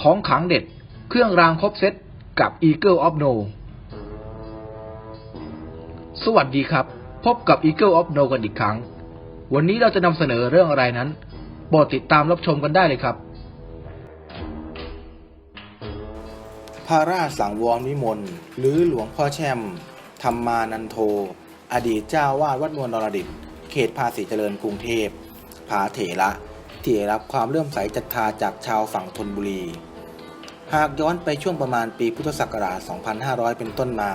ของขังเด็ด เครื่องรางครบเซตกับ Eagle of No สวัสดีครับ พบกับ Eagle of No กันอีกครั้ง วันนี้เราจะนำเสนอเรื่องอะไรนั้นโปรดติดตามรับชมกันได้เลยครับ พระราชสังวรวิมลหรือหลวงพ่อแช่มธรรมานันโท อดีตเจ้าวาดวัดนวลนรดิต เขตภาษีเจริญกรุงเทพผาเถระที่ได้รับความเลื่อมใสศรัทธาจากชาวฝั่งธนบุรี หากย้อนไปช่วงประมาณปีพุทธศักราช 2500 เป็นต้นมา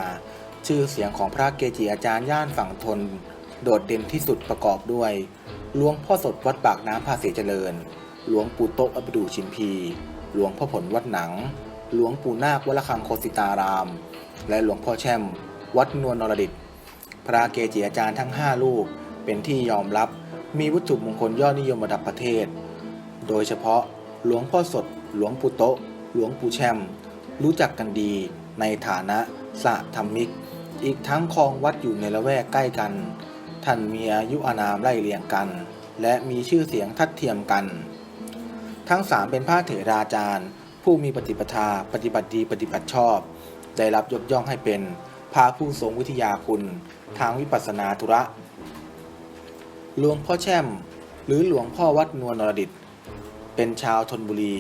ชื่อเสียงของพระเกจิอาจารย์ย่านฝั่งทน โดดเด่นที่สุดประกอบด้วย หลวงพ่อสดวัดปากน้ำภาษีเจริญ หลวงปู่โต๊ะอภิดูชิมพี หลวงพ่อผลวัดหนัง หลวงปู่นาควัดระฆังโคสิตาราม และหลวงพ่อแช่ม วัดนวลนรดิต พระเกจิอาจารย์ทั้ง 5 รูปเป็นที่ยอมรับ มีวัตถุมงคลยอดนิยมระดับประเทศ โดยเฉพาะหลวงพ่อสด หลวงปู่โตะ หลวงปู่แช่มรู้จักกันดีในฐานะสะธรรมิก อีกทั้งครองวัดอยู่ในละแวกใกล้กัน ท่านมีอายุอานามไล่เรียงกัน และมีชื่อเสียงทัดเทียมกัน ทั้งสามเป็นพระเถราจารย์ ผู้มีปฏิปทาปฏิบัติดีปฏิบัติชอบ ได้รับยกย่องให้เป็นพระผู้ทรงวิทยาคุณ ทางวิปัสสนาธุระ หลวงพ่อแช่ม หรือหลวงพ่อวัดนวลนรดิต เป็นชาวธนบุรี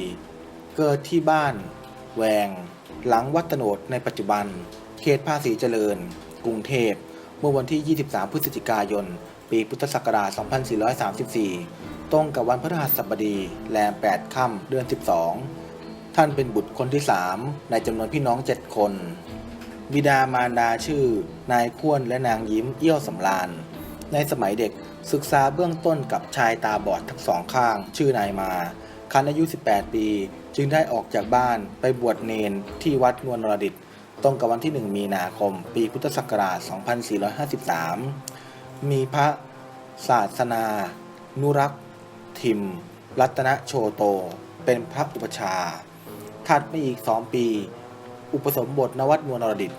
เกิดที่บ้าน แวง หลังวัดโตโนดในปัจจุบัน เขตภาษีเจริญ กรุงเทพ เมื่อวันที่ 23 พฤศจิกายน ปีพุทธศักราช 2434 ตรงกับวันพฤหัสบดีแรม 8 ค่ำเดือน 12 ท่านเป็นบุตรคนที่ 3 ในจำนวนพี่น้อง 7 คน บิดามารดาชื่อ นายพ้วนและนางยิ้มเอี้ยวสำราญ ในสมัยเด็กศึกษาเบื้องต้นกับชายตาบอดทั้งสองข้าง ชื่อนายมา คันอายุ 18 ปี จึงได้ออกจากบ้านไปบวชเนนที่วัดนวลนรดิตตรงกับวันที่ 1 มีนาคม ปีพุทธศักราช 2453 มีพระศาสนา นุรักษ์ทิม รัตนโชโต เป็นพระอุปชา ถัดมาอีกสองปี อุปสมบทนวัดนวลนรดิต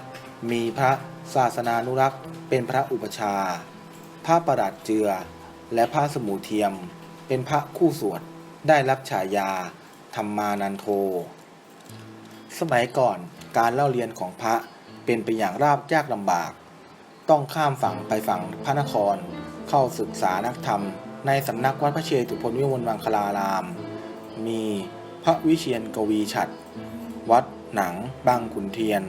มีพระศาสนานุรักษ์เป็นพระอุปชา พระประดัดเจือ และพระสมุเทียม เป็นพระคู่สวด ได้รับฉายา ธรรมานันโท สมัยก่อนการเล่าเรียนของพระเป็นไปอย่างราบยากลำบาก ต้องข้ามฝั่งไปฝั่งพระนคร เข้าศึกษานักธรรม ในสำนักวัดพระเชตุพนวิมลมังคลาราม มีพระวิเชียนกวีฉัตรวัดหนังบางขุนเทียน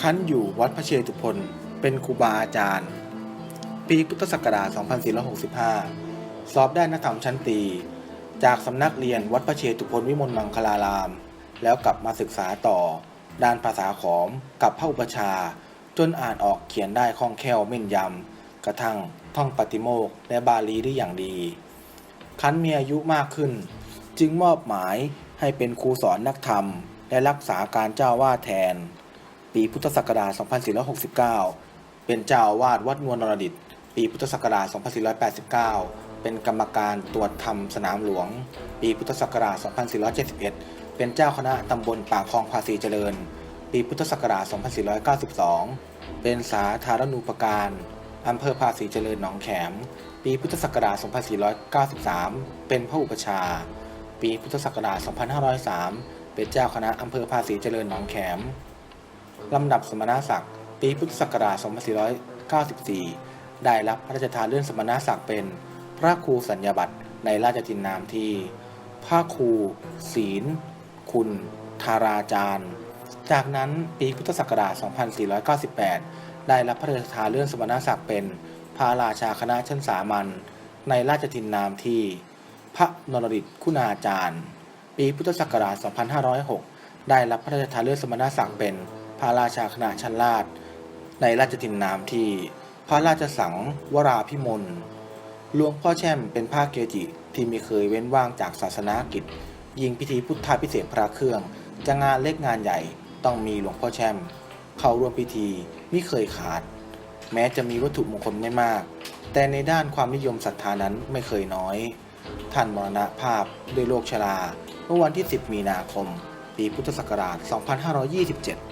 คั้นอยู่วัดพระเชตุพนเป็นครูบาอาจารย์ ปีพุทธศักราช 2465 สอบได้นักธรรมชั้นตี จากสำนักเรียนวัดพระเชตุพนวิมลมังคลาราม แล้วกลับมาศึกษาต่อ ด้านภาษาขอมกับพระอุปชา จนอ่านออกเขียนได้คล่องแคล่วแม่นยำ กระทั่งท่องปฏิโมกและบาลีได้อย่างดี คันมีอายุมากขึ้น จึงมอบหมายให้เป็นครูสอนนักธรรม และรักษาการเจ้าวาดแทน ปีพุทธศักราช 2469 เป็นเจ้าวาดวัดนวลนรดิต ปีพุทธศักราช 2489 เป็นกรรมการตรวจธรรมสนามหลวง ปีพุทธศักราช 2471 เป็นเจ้าคณะตำบลปากคลองภาษีเจริญ ปีพุทธศักราช 2492 เป็นสาธารณูปการอำเภอภาษีเจริญหนองแขม ปีพุทธศักราช 2493 เป็นพระอุปชา ปีพุทธศักราช 2503 เป็นเจ้าคณะอำเภอภาษีเจริญหนองแขม ลำดับสมณศักดิ์ ปีพุทธศักราช 2494 ได้รับพระราชทานเลื่อนสมณศักดิ์เป็น พระครูสัญญาบัตรในราชทินนามที่ พระครู ศีล คุณ ธาราจารย์ จากนั้นปีพุทธศักราช 2498 ได้รับพระราชทานเลื่อนสมณศักดิ์เป็น พระราชาคณะชั้นสามัญในราชทินนามที่ พระนรดิตคุณาจารย์ ปีพุทธศักราช 2506 ได้รับพระราชทานเลื่อนสมณศักดิ์เป็น พระราชาคณะชั้นราชในราชทินนามที่ พระราชสังวราพิมล หลวงพ่อแช่มเป็นพระเกจิที่ไม่เคยเว้นว่างจากศาสนากิจ ยิงพิธีพุทธาพิเศษพระเครื่อง จะงานเล็กงานใหญ่ต้องมีหลวงพ่อแช่ม เข้าร่วมพิธีไม่เคยขาด แม้จะมีวัตถุมงคลไม่มาก แต่ในด้านความนิยมศรัทธานั้นไม่เคยน้อย ท่านมรณภาพด้วยโรคชรา เมื่อวันที่ 10 มีนาคม ปีพุทธศักราช 2527